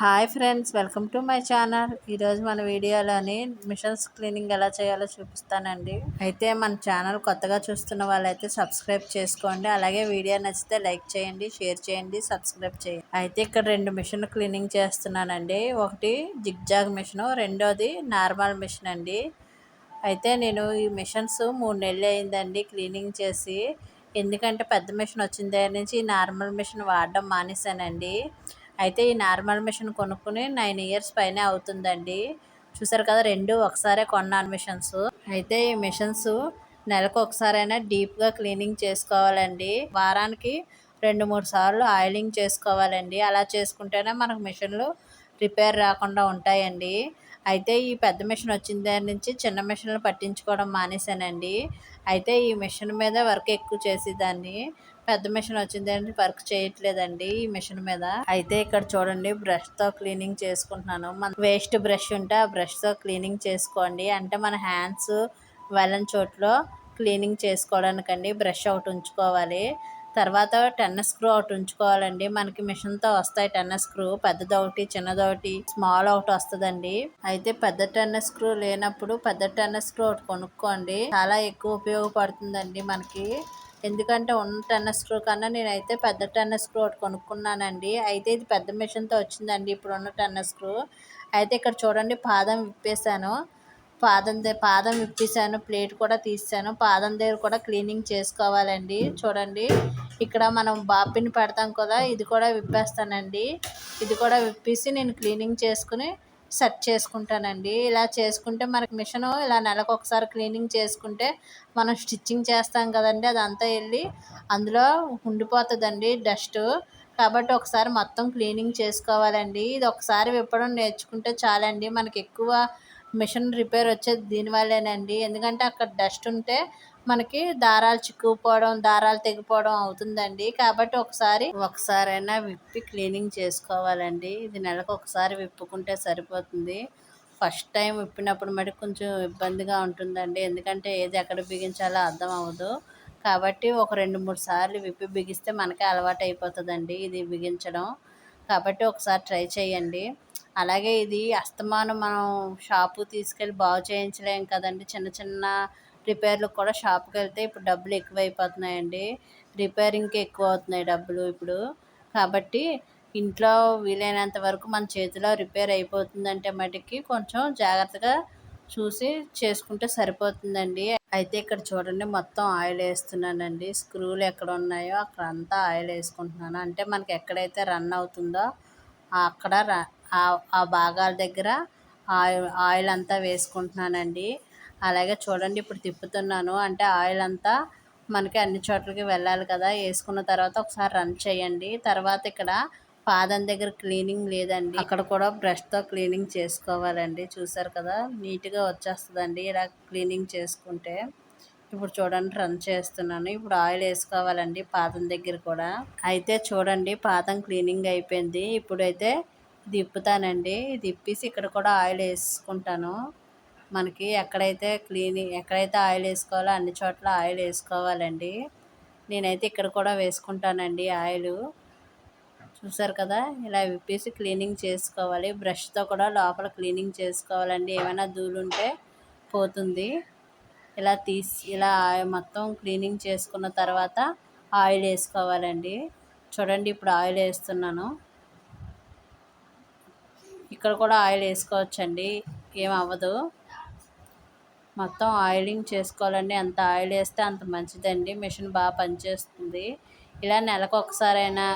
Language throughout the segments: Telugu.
Hi friends welcome to my channel. ఈరోజు మన వీడియోలోని మిషన్స్ క్లీనింగ్ ఎలా చేయాలో చూపిస్తానండి. అయితే మన ఛానల్ కొత్తగా చూస్తున్న వాళ్ళైతే సబ్స్క్రైబ్ చేసుకోండి. అలాగే వీడియో నచ్చితే లైక్ చేయండి షేర్ చేయండి సబ్స్క్రైబ్ చేయండి. అయితే ఇక్కడ రెండు మిషన్ క్లీనింగ్ చేస్తున్నానండి. ఒకటి జిగ్జాగ్ మిషన్ రెండోది నార్మల్ మిషన్ అండి. అయితే నేను ఈ మిషన్స్ మూడు నెలలు అయిందండి క్లీనింగ్ చేసి. ఎందుకంటే పెద్ద మిషన్ వచ్చిన దగ్గర నుంచి నార్మల్ మిషన్ వాడడం మానేశానండి. అయితే ఈ నార్మల్ మిషన్ కొనుక్కుని నైన్ ఇయర్స్ పైనే అవుతుందండి. చూసారు కదా రెండు ఒకసారే కొన్నాను మిషన్స్. అయితే ఈ మిషన్స్ నెలకు ఒకసారైనా డీప్గా క్లీనింగ్ చేసుకోవాలండి. వారానికి రెండు మూడు సార్లు ఆయిలింగ్ చేసుకోవాలండి. అలా చేసుకుంటేనే మనకు మిషన్లు రిపేర్ రాకుండా ఉంటాయండి. అయితే ఈ పెద్ద మిషన్ వచ్చిన దాని నుంచి చిన్న మిషన్లు పట్టించుకోవడం మానేశానండి. అయితే ఈ మిషన్ మీద వర్క్ ఎక్కువ చేసేదాన్ని. పెద్ద మిషన్ వచ్చింది వర్క్ చేయట్లేదండి ఈ మిషన్ మీద. అయితే ఇక్కడ చూడండి బ్రష్తో క్లీనింగ్ చేసుకుంటున్నాను. మన వేస్ట్ బ్రష్ ఉంటే ఆ బ్రష్తో క్లీనింగ్ చేసుకోండి. అంటే మన హ్యాండ్స్ వెళ్ళని చోట్లో క్లీనింగ్ చేసుకోవడానికండి బ్రష్ ఒకటి ఉంచుకోవాలి. తర్వాత టెన్ స్క్రూ ఒకటి ఉంచుకోవాలండి. మనకి మిషన్తో వస్తాయి టెన్ స్క్రూ పెద్దది ఒకటి చిన్నది ఒకటి స్మాల్ ఒకటి వస్తుందండి. అయితే పెద్ద టెన్ స్క్రూ లేనప్పుడు పెద్ద టెన్ స్క్రూ ఒకటి కొనుక్కోండి. చాలా ఎక్కువ ఉపయోగపడుతుందండి మనకి. ఎందుకంటే ఉన్న టెన్నిస్ స్క్రూ కన్నా నేనైతే పెద్ద టెన్నిస్ స్క్రూ ఒకటి కొనుక్కున్నానండి. అయితే ఇది పెద్ద మిషన్తో వచ్చిందండి ఇప్పుడు ఉన్న స్క్రూ. అయితే ఇక్కడ చూడండి పాదం విప్పేశాను. పాదం పాదం విప్పేసాను ప్లేట్ కూడా తీసాను పాదం దగ్గర కూడా క్లీనింగ్ చేసుకోవాలండి. చూడండి ఇక్కడ మనం బాపిని పెడతాం కదా ఇది కూడా విప్పేస్తానండి. ఇది కూడా విప్పేసి నేను క్లీనింగ్ చేసుకుని సెట్ చేసుకుంటానండి. ఇలా చేసుకుంటే మనకి మిషన్ ఇలా నెలకు ఒకసారి క్లీనింగ్ చేసుకుంటే మనం స్టిచ్చింగ్ చేస్తాం కదండి అదంతా వెళ్ళి అందులో ఉండిపోతుందండి డస్ట్. కాబట్టి ఒకసారి మొత్తం క్లీనింగ్ చేసుకోవాలండి. ఇది ఒకసారి విప్పడం నేర్చుకుంటే చాలండి. మనకి ఎక్కువ మిషన్ రిపేర్ వచ్చేది దీనివల్లేనండి. ఎందుకంటే అక్కడ డస్ట్ ఉంటే మనకి దారాలు చిక్కుకుపోవడం దారాలు తెగిపోవడం అవుతుందండి. కాబట్టి ఒకసారి ఒకసారైనా విప్పి క్లీనింగ్ చేసుకోవాలండి. ఇది నెలకు ఒకసారి విప్పుకుంటే సరిపోతుంది. ఫస్ట్ టైం విప్పినప్పుడు మటుకు కొంచెం ఇబ్బందిగా ఉంటుందండి. ఎందుకంటే ఏది ఎక్కడ బిగించాలో అర్థం అవ్వదు. కాబట్టి ఒక రెండు మూడు సార్లు విప్పి బిగిస్తే మనకే అలవాటు అయిపోతుందండి ఇది బిగించడం. కాబట్టి ఒకసారి ట్రై చేయండి. అలాగే ఇది అస్తమానం మనం షాపు తీసుకెళ్ళి బాగు చేయించలేం కదండి. చిన్న చిన్న రిపేర్లకు కూడా షాప్కి వెళ్తే ఇప్పుడు డబ్బులు ఎక్కువైపోతున్నాయండి. రిపేరింగ్కి ఎక్కువ అవుతున్నాయి డబ్బులు ఇప్పుడు. కాబట్టి ఇంట్లో వీలైనంత వరకు మన చేతిలో రిపేర్ అయిపోతుందంటే మటుకి కొంచెం జాగ్రత్తగా చూసి చేసుకుంటే సరిపోతుందండి. అయితే ఇక్కడ చూడండి మొత్తం ఆయిల్ వేస్తున్నానండి. స్క్రూలు ఎక్కడ ఉన్నాయో అక్కడ అంతా ఆయిల్ వేసుకుంటున్నాను. అంటే మనకి ఎక్కడైతే రన్ అవుతుందో అక్కడ ఆ భాగాల దగ్గర ఆయిల్ ఆయిల్ అంతా వేసుకుంటున్నానండి. అలాగే చూడండి ఇప్పుడు తిప్పుతున్నాను. అంటే ఆయిల్ అంతా మనకి అన్ని చోట్లకి వెళ్ళాలి కదా. వేసుకున్న తర్వాత ఒకసారి రన్ చేయండి. తర్వాత ఇక్కడ పాదం దగ్గర క్లీనింగ్ లేదండి. అక్కడ కూడా బ్రష్తో క్లీనింగ్ చేసుకోవాలండి. చూసారు కదా నీట్గా వచ్చేస్తుందండి ఇలా క్లీనింగ్ చేసుకుంటే. ఇప్పుడు చూడండి రన్ చేస్తున్నాను. ఇప్పుడు ఆయిల్ వేసుకోవాలండి పాదం దగ్గర కూడా. అయితే చూడండి పాదం క్లీనింగ్ అయిపోయింది. ఇప్పుడైతే దిప్పుతానండి దిప్పేసి ఇక్కడ కూడా ఆయిల్ వేసుకుంటాను. మనకి ఎక్కడైతే క్లీనింగ్ ఎక్కడైతే ఆయిల్ వేసుకోవాలో అన్ని చోట్ల ఆయిల్ వేసుకోవాలండి. నేనైతే ఇక్కడ కూడా వేసుకుంటానండి ఆయిల్. చూసారు కదా ఇలా విప్పేసి క్లీనింగ్ చేసుకోవాలి. బ్రష్తో కూడా లోపల క్లీనింగ్ చేసుకోవాలండి. ఏమైనా ధూళుంటే పోతుంది. ఇలా తీసి ఇలా మొత్తం క్లీనింగ్ చేసుకున్న తర్వాత ఆయిల్ వేసుకోవాలండి. చూడండి ఇప్పుడు ఆయిల్ వేస్తున్నాను. ఇక్కడ కూడా ఆయిల్ వేసుకోవచ్చండి. ఏం అవ్వదు. మొత్తం ఆయిలింగ్ చేసుకోవాలండి. ఎంత ఆయిల్ వేస్తే అంత మంచిదండి. మిషన్ బాగా పనిచేస్తుంది. ఇలా నెలకు ఒకసారైనా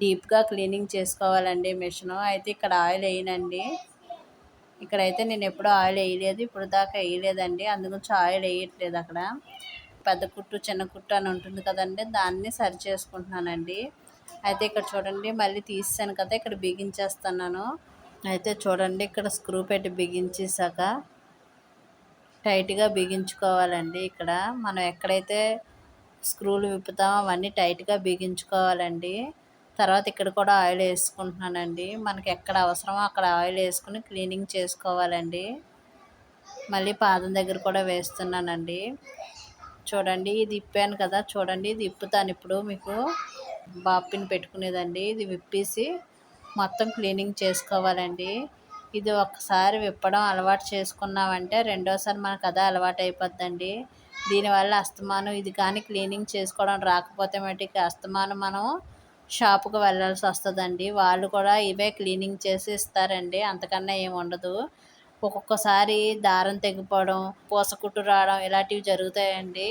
డీప్గా క్లీనింగ్ చేసుకోవాలండి మిషను. అయితే ఇక్కడ ఆయిల్ వేయనండి. ఇక్కడైతే నేను ఎప్పుడూ ఆయిల్ వేయలేదు. ఇప్పుడు దాకా వేయలేదండి. అందుగురించి ఆయిల్ వేయట్లేదు అక్కడ. పెద్ద కుట్టు చిన్న కుట్టు అని ఉంటుంది కదండి. దాన్ని సరి చేసుకుంటున్నానండి. అయితే ఇక్కడ చూడండి మళ్ళీ తీసాను కదా. ఇక్కడ బిగించేస్తున్నాను. అయితే చూడండి ఇక్కడ స్క్రూ పెట్టి బిగించేసాక టైట్గా బిగించుకోవాలండి. ఇక్కడ మనం ఎక్కడైతే స్క్రూలు విప్పుతామో అవన్నీ టైట్గా బిగించుకోవాలండి. తర్వాత ఇక్కడ కూడా ఆయిల్ వేసుకుంటున్నానండి. మనకి ఎక్కడ అవసరమో అక్కడ ఆయిల్ వేసుకుని క్లీనింగ్ చేసుకోవాలండి. మళ్ళీ పాదం దగ్గర కూడా వేస్తున్నానండి. చూడండి ఇది ఇప్పాను కదా. చూడండి ఇది ఇప్పుతాను ఇప్పుడు మీకు బాపిని పెట్టుకునేదండి. ఇది విప్పేసి మొత్తం క్లీనింగ్ చేసుకోవాలండి. ఇది ఒకసారి విప్పడం అలవాటు చేసుకున్నామంటే రెండోసారి మనకు అదే అలవాటు అయిపోద్దండి దీనివల్ల అస్తమానం ఇది కానీ క్లీనింగ్ చేసుకోవడం రాకపోతే మటుకి అస్తమానం మనం షాపుకు వెళ్ళాల్సి వస్తుందండి. వాళ్ళు కూడా ఇవే క్లీనింగ్ చేసి ఇస్తారండి. అంతకన్నా ఏమి ఉండదు. ఒక్కొక్కసారి దారం తెగిపోవడం పూసకుట్టు రావడం ఇలాంటివి జరుగుతాయండి.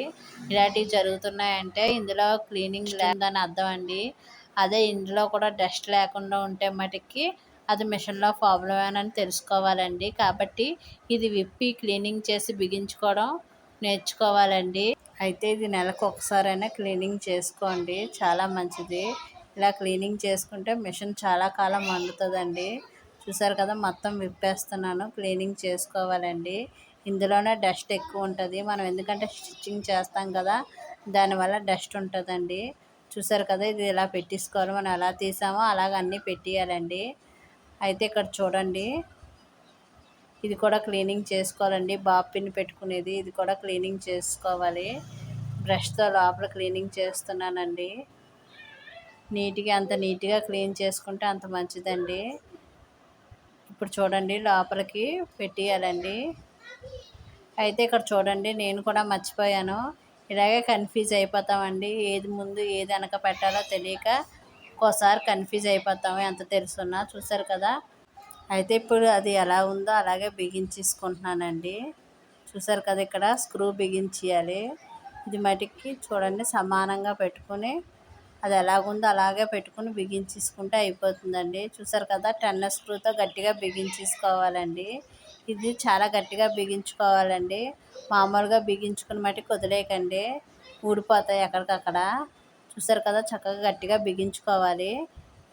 ఇలాంటివి జరుగుతున్నాయంటే ఇందులో క్లీనింగ్ లేదని అర్థం అండి. అదే ఇందులో కూడా డస్ట్ లేకుండా ఉంటే మటుకి అది మిషన్లో ప్రాబ్లం అని తెలుసుకోవాలండి. కాబట్టి ఇది విప్పి క్లీనింగ్ చేసి బిగించుకోవడం నేర్చుకోవాలండి. అయితే ఇది నెలకు ఒకసారైనా క్లీనింగ్ చేసుకోండి. చాలా మంచిది. ఇలా క్లీనింగ్ చేసుకుంటే మిషన్ చాలా కాలం వండుతుందండి. చూసారు కదా మొత్తం విప్పేస్తున్నాను. క్లీనింగ్ చేసుకోవాలండి. ఇందులోనే డస్ట్ ఎక్కువ ఉంటుంది. మనం ఎందుకంటే స్టిచ్చింగ్ చేస్తాం కదా దానివల్ల డస్ట్ ఉంటుందండి. చూసారు కదా ఇది ఇలా పెట్టేసుకోవాలి మనం ఎలా తీసామో అలాగ అన్నీ పెట్టేయాలండి. అయితే ఇక్కడ చూడండి. ఇది కూడా క్లీనింగ్ చేసుకోవాలండి. బాబ్ పిన్ పెట్టుకునేది. ఇది కూడా క్లీనింగ్ చేసుకోవాలి. బ్రష్తో లోపల క్లీనింగ్ చేస్తున్నానండి. నీట్గా అంత నీట్గా క్లీన్ చేసుకుంటే అంత మంచిదండి. ఇప్పుడు చూడండి లోపలికి పెట్టేయాలండి. అయితే ఇక్కడ చూడండి నేను కూడా మర్చిపోయాను. ఇలాగే కన్ఫ్యూజ్ అయిపోతామండి. ఏది ముందు ఏది వెనక పెట్టాలో తెలియక ఒక్కోసారి కన్ఫ్యూజ్ అయిపోతాము ఎంత తెలుసున్నా చూసారు కదా? అయితే ఇప్పుడు అది ఎలా ఉందో అలాగే బిగించేసుకుంటున్నానండి చూసారు కదా ఇక్కడ స్క్రూ బిగించేయాలి ఇది మటుకి చూడండి సమానంగా పెట్టుకుని అది ఎలాగుందో అలాగే పెట్టుకుని బిగించేసుకుంటే అయిపోతుందండి. చూసారు కదా టెన్న స్క్రూతో గట్టిగా బిగించేసుకోవాలండి ఇది చాలా గట్టిగా బిగించుకోవాలండి. మామూలుగా బిగించుకుని మటుకు వదిలేయకండి. ఊడిపోతాయి ఎక్కడికక్కడ. చూసారు కదా చక్కగా గట్టిగా బిగించుకోవాలి.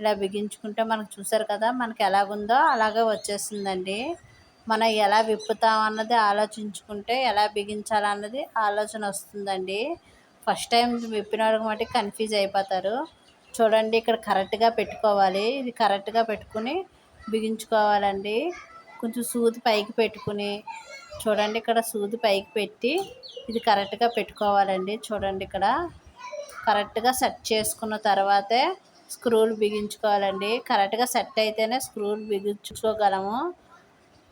ఇలా బిగించుకుంటే మనకు చూసారు కదా మనకి ఎలాగుందో అలాగే వచ్చేసిందండి మనం ఎలా విప్పుతాం అన్నది ఆలోచించుకుంటే ఎలా బిగించాలన్నది ఆలోచన వస్తుందండి. ఫస్ట్ టైం విప్పిన వాళ్ళకి మట్టి కన్ఫ్యూజ్ అయిపోతారు. చూడండి ఇక్కడ కరెక్ట్గా పెట్టుకోవాలి. ఇది కరెక్ట్గా పెట్టుకుని బిగించుకోవాలండి. కొంచెం సూది పైకి పెట్టుకుని చూడండి ఇక్కడ సూది పైకి పెట్టి ఇది కరెక్ట్గా పెట్టుకోవాలండి. చూడండి ఇక్కడ కరెక్ట్గా సెట్ చేసుకున్న తర్వాతే స్క్రూలు బిగించుకోవాలండి. కరెక్ట్గా సెట్ అయితేనే స్క్రూలు బిగించుకోగలము.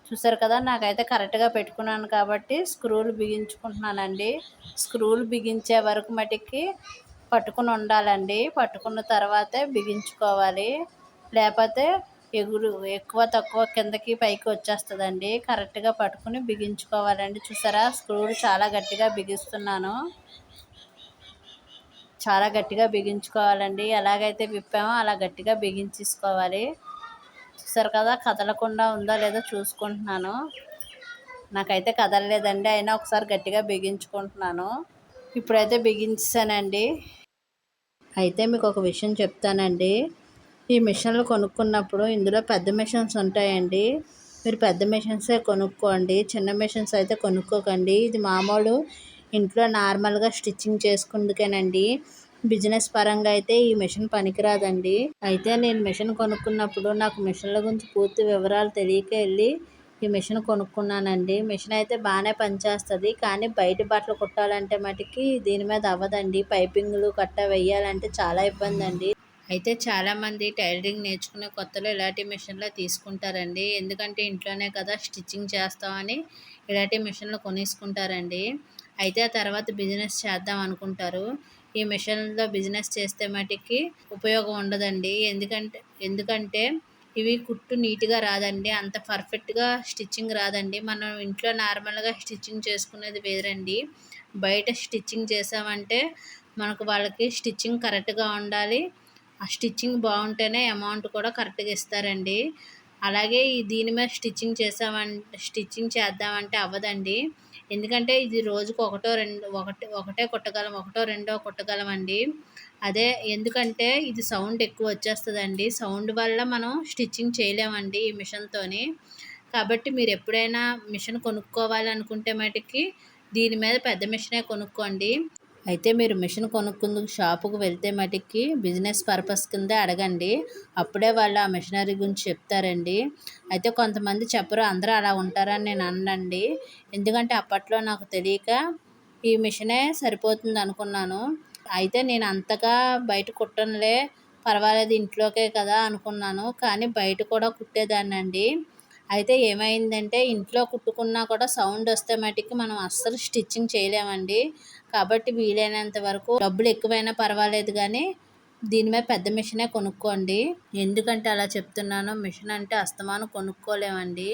చూసారు కదా నాకైతే కరెక్ట్గా పెట్టుకున్నాను కాబట్టి స్క్రూలు బిగించుకుంటున్నానండి. స్క్రూలు బిగించే వరకు మటుకి పట్టుకుని ఉండాలండి. పట్టుకున్న తర్వాతే బిగించుకోవాలి. లేకపోతే ఎగురు ఎక్కువ తక్కువ కిందకి పైకి వచ్చేస్తుందండి. కరెక్ట్గా పట్టుకుని బిగించుకోవాలండి. చూసారా స్క్రూలు చాలా గట్టిగా బిగిస్తున్నాను. చాలా గట్టిగా బిగించుకోవాలండి. ఎలాగైతే విప్పామో అలా గట్టిగా బిగించేసుకోవాలి. చూసారు కదా కదలకుండా ఉందో లేదో చూసుకుంటున్నాను. నాకైతే కదలలేదండి అయినా ఒకసారి గట్టిగా బిగించుకుంటున్నాను. ఇప్పుడైతే బిగించానండి అయితే మీకు ఒక విషయం చెప్తానండి. ఈ మిషన్లు కొనుక్కున్నప్పుడు ఇందులో పెద్ద మిషన్స్ ఉంటాయండి. మీరు పెద్ద మిషన్సే కొనుక్కోండి చిన్న మిషన్స్ అయితే కొనుక్కోకండి. ఇది మామూలు ఇంట్లో నార్మల్గా స్టిచ్చింగ్ చేసుకుందుకేనండి. బిజినెస్ పరంగా అయితే ఈ మిషన్ పనికిరాదండి. అయితే నేను మిషన్ కొనుక్కున్నప్పుడు నాకు మిషన్ల గురించి పూర్తి వివరాలు తెలియక వెళ్ళి ఈ మిషన్ కొనుక్కున్నానండి. మిషన్ అయితే బాగానే పనిచేస్తుంది. కానీ బయట బట్టలు కుట్టాలంటే మటుకి దీని మీద అవ్వదండి. పైపింగ్లు కట్ట వేయాలంటే చాలా ఇబ్బంది అండి అయితే చాలామంది టైలరింగ్ నేర్చుకునే కొత్తలో ఇలాంటి మిషన్లో తీసుకుంటారండి. ఎందుకంటే ఇంట్లోనే కదా స్టిచ్చింగ్ చేస్తామని ఇలాంటి మిషన్లు కొనేసుకుంటారండి. అయితే ఆ తర్వాత బిజినెస్ చేద్దాం అనుకుంటారు. ఈ మిషన్లో బిజినెస్ చేస్తే మటుకి ఉపయోగం ఉండదండి. ఎందుకంటే ఎందుకంటే ఇవి కుట్టు నీట్గా రాదండి. అంత పర్ఫెక్ట్గా స్టిచ్చింగ్ రాదండి. మనం ఇంట్లో నార్మల్గా స్టిచ్చింగ్ చేసుకునేది వేరండి. బయట స్టిచ్చింగ్ చేసామంటే మనకు వాళ్ళకి స్టిచ్చింగ్ కరెక్ట్గా ఉండాలి. ఆ స్టిచ్చింగ్ బాగుంటేనే అమౌంట్ కూడా కరెక్ట్గా ఇస్తారండి. అలాగే ఈ దీని మీద స్టిచ్చింగ్ చేసామంటే స్టిచ్చింగ్ చేద్దామంటే అవ్వదండి. ఎందుకంటే ఇది రోజుకు ఒకటో రెండు ఒకటి ఒకటే కుట్టగలం ఒకటో రెండో కుట్టగలం అండి. అదే ఎందుకంటే ఇది సౌండ్ ఎక్కువ వచ్చేస్తుందండి. సౌండ్ వల్ల మనం స్టిచ్చింగ్ చేయలేమండి ఈ మిషన్తోని. కాబట్టి మీరు ఎప్పుడైనా మిషన్ కొనుక్కోవాలనుకుంటే మటుకి దీని మీద పెద్ద మిషనే కొనుక్కోండి. అయితే మీరు మిషన్ కొనుక్కుందుకు షాపుకు వెళ్తే మటుకి బిజినెస్ పర్పస్ కింద అడగండి. అప్పుడే వాళ్ళు ఆ మిషనరీ గురించి చెప్తారండి. అయితే కొంతమంది చెప్పరు అందరూ అలా ఉంటారని నేను అనండి ఎందుకంటే అప్పట్లో నాకు తెలియక ఈ మిషనే సరిపోతుంది అనుకున్నాను. అయితే నేను అంతగా బయట కుట్టనులే పర్వాలేదు ఇంట్లోకే కదా అనుకున్నాను. కానీ బయట కూడా కుట్టేదాన్ని అండి అయితే ఏమైందంటే ఇంట్లో కుట్టుకున్నా కూడా సౌండ్ వస్తే మటుకు మనం అస్సలు స్టిచ్చింగ్ చేయలేమండి. కాబట్టి వీలైనంత వరకు డబ్బులు ఎక్కువైనా పర్వాలేదు కానీ దీని మీద పెద్ద మిషనే కొనుక్కోండి. ఎందుకంటే అలా చెప్తున్నాను మిషన్ అంటే అస్తమానం కొనుక్కోలేమండి.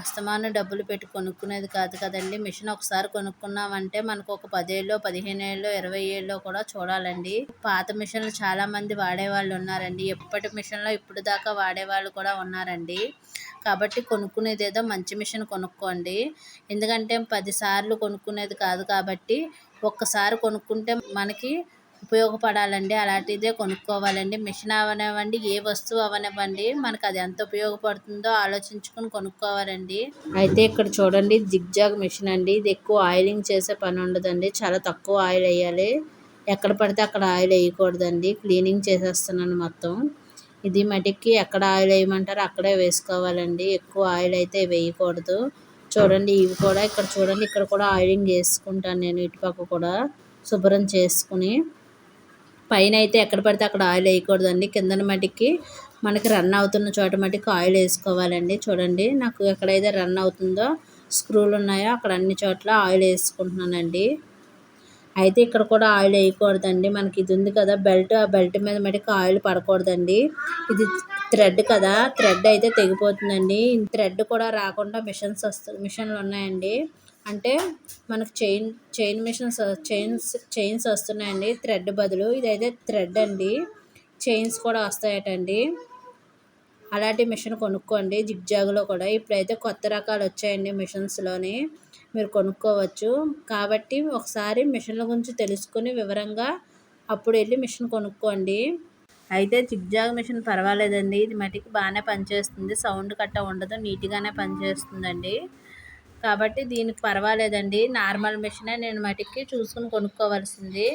అస్తమానం డబ్బులు పెట్టి కొనుక్కునేది కాదు కదండి. మిషన్ ఒకసారి కొనుక్కున్నామంటే మనకు ఒక పదేళ్ళు పదిహేను ఏళ్ళు ఇరవై ఏళ్ళు కూడా చూడాలండి. పాత మిషన్లు చాలామంది వాడేవాళ్ళు ఉన్నారండి. ఎప్పటి మిషన్లో ఇప్పుడు దాకా వాడేవాళ్ళు కూడా ఉన్నారండి. కాబట్టి కొనుక్కునేది ఏదో మంచి మిషన్ కొనుక్కోండి. ఎందుకంటే పదిసార్లు కొనుక్కునేది కాదు కాబట్టి ఒక్కసారి కొనుక్కుంటే మనకి ఉపయోగపడాలండి. అలాంటిదే కొనుక్కోవాలండి. మిషన్ అవనివ్వండి ఏ వస్తువు అవనివ్వండి మనకు అది ఎంత ఉపయోగపడుతుందో ఆలోచించుకొని కొనుక్కోవాలండి. అయితే ఇక్కడ చూడండి జిగ్జాగ్ మిషన్ అండి. ఇది ఎక్కువ ఆయిలింగ్ చేసే పని ఉండదండి. చాలా తక్కువ ఆయిల్ వేయాలి. ఎక్కడ పడితే అక్కడ ఆయిల్ వేయకూడదండి. క్లీనింగ్ చేసేస్తున్నాను మొత్తం. ఇది మటుకి ఎక్కడ ఆయిల్ వేయమంటారో అక్కడే వేసుకోవాలండి. ఎక్కువ ఆయిల్ అయితే వేయకూడదు. చూడండి ఇవి కూడా ఇక్కడ చూడండి. ఇక్కడ కూడా ఆయిలింగ్ వేసుకుంటాను నేను ఇటుపక్క కూడా. శుభ్రం చేసుకుని. పైన అయితే ఎక్కడ పడితే అక్కడ ఆయిల్ వేయకూడదండి. కిందన మటుకి మనకి రన్ అవుతున్న చోట మటుకి ఆయిల్ వేసుకోవాలండి. చూడండి నాకు ఎక్కడైతే రన్ అవుతుందో స్క్రూలు ఉన్నాయో అక్కడ అన్ని చోట్ల ఆయిల్ వేసుకుంటున్నానండి. అయితే ఇక్కడ కూడా ఆయిల్ వేయకూడదండి. మనకి ఇది ఉంది కదా బెల్ట్. ఆ బెల్ట్ మీద మటుకు ఆయిల్ పడకూడదండి. ఇది థ్రెడ్ కదా థ్రెడ్ అయితే తెగిపోతుందండి. థ్రెడ్ కూడా రాకుండా మిషన్స్ వస్తు మిషన్లు ఉన్నాయండి. అంటే మనకు chain chain machines chains chains వస్తున్నాయండి. థ్రెడ్ బదులు. ఇదైతే థ్రెడ్ అండి. చైన్స్ కూడా వస్తాయటండి. అలాంటి మిషన్ కొనుక్కోండి. జిగ్జాగ్లో కూడా. ఇప్పుడైతే కొత్త రకాలు వచ్చాయండి మిషన్స్లోని. మీరు కొనుక్కోవచ్చు. కాబట్టి ఒకసారి మిషన్ల గురించి తెలుసుకుని వివరంగా అప్పుడు వెళ్ళి మిషన్ కొనుక్కోండి. అయితే జిగ్జాగ్ మిషన్ పర్వాలేదండి. ఇది మటుకు బాగానే పనిచేస్తుంది. సౌండ్ కట్ట ఉండదు. నీట్గానే పనిచేస్తుందండి. కాబట్టి దీనికి పర్వాలేదండి. నార్మల్ మిషనే నేను మటుకి చూసుకుని కొనుక్కోవాల్సింది.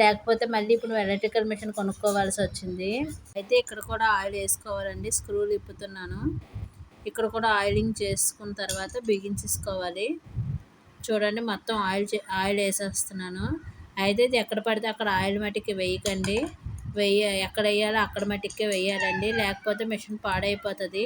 లేకపోతే మళ్ళీ ఇప్పుడు ఎలక్ట్రికల్ మిషన్ కొనుక్కోవాల్సి వచ్చింది. అయితే ఇక్కడ కూడా ఆయిల్ వేసుకోవాలండి. స్క్రూలు ఇప్పుతున్నాను ఇక్కడ కూడా ఆయిలింగ్ చేసుకున్న తర్వాత బిగించేసుకోవాలి చూడండి మొత్తం ఆయిల్ ఆయిల్ వేసేస్తున్నాను. అయితే ఇది ఎక్కడ పడితే అక్కడ ఆయిల్ మటుకి వేయకండి. వెయ్య ఎక్కడ వేయాలో అక్కడ మట్టికే వేయాలండి లేకపోతే మిషన్ పాడైపోతుంది.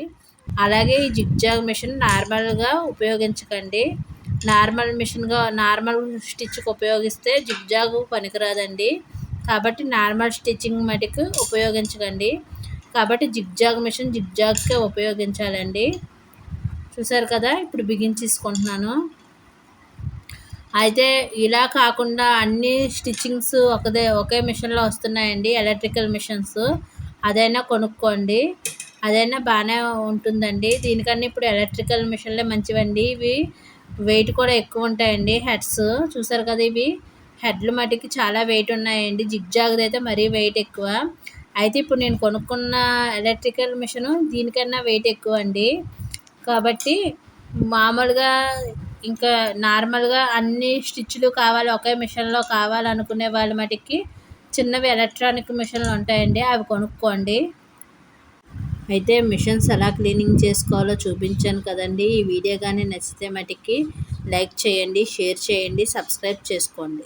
అలాగే ఈ జిగ్జాగ్ మిషన్ నార్మల్గా ఉపయోగించకండి. నార్మల్ మిషన్గా నార్మల్ స్టిచ్కి ఉపయోగిస్తే జిగ్జాగ్ పనికిరాదండి. కాబట్టి నార్మల్ స్టిచ్చింగ్ మటుకు ఉపయోగించకండి. కాబట్టి జిగ్జాగ్ మిషన్ జిగ్జాగ్కే ఉపయోగించాలండి. చూసారు కదా? ఇప్పుడు బిగించేసుకుంటున్నాను అయితే ఇలా కాకుండా అన్ని స్టిచ్చింగ్స్ ఒకదే ఒకే మిషన్లో వస్తున్నాయండి ఎలక్ట్రికల్ మిషన్స్. అదైనా కొనుక్కోండి. అదైనా బాగానే ఉంటుందండి. దీనికన్నా ఇప్పుడు ఎలక్ట్రికల్ మిషన్లే మంచివండి. ఇవి వెయిట్ కూడా ఎక్కువ ఉంటాయండి హెడ్స్. చూసారు కదా ఇవి? హెడ్లు మటుకి చాలా వెయిట్ ఉన్నాయండి. జిగ్జాగ్ది అయితే మరీ వెయిట్ ఎక్కువ. అయితే ఇప్పుడు నేను కొనుక్కున్న ఎలక్ట్రికల్ మిషను దీనికన్నా వెయిట్ ఎక్కువ అండి కాబట్టి మామూలుగా ఇంకా నార్మల్గా అన్ని స్టిచ్లు కావాలి ఒకే మిషన్లో కావాలనుకునే వాళ్ళ మటుకి చిన్నవి ఎలక్ట్రానిక్ మిషన్లు ఉంటాయండి అవి కొనుక్కోండి. అయితే మిషన్స్ ఎలా క్లీనింగ్ చేసుకోవాలో చూపించాను కదండి ఈ వీడియో కానీ నచ్చితే మటుకి లైక్ చేయండి షేర్ చేయండి సబ్స్క్రైబ్ చేసుకోండి.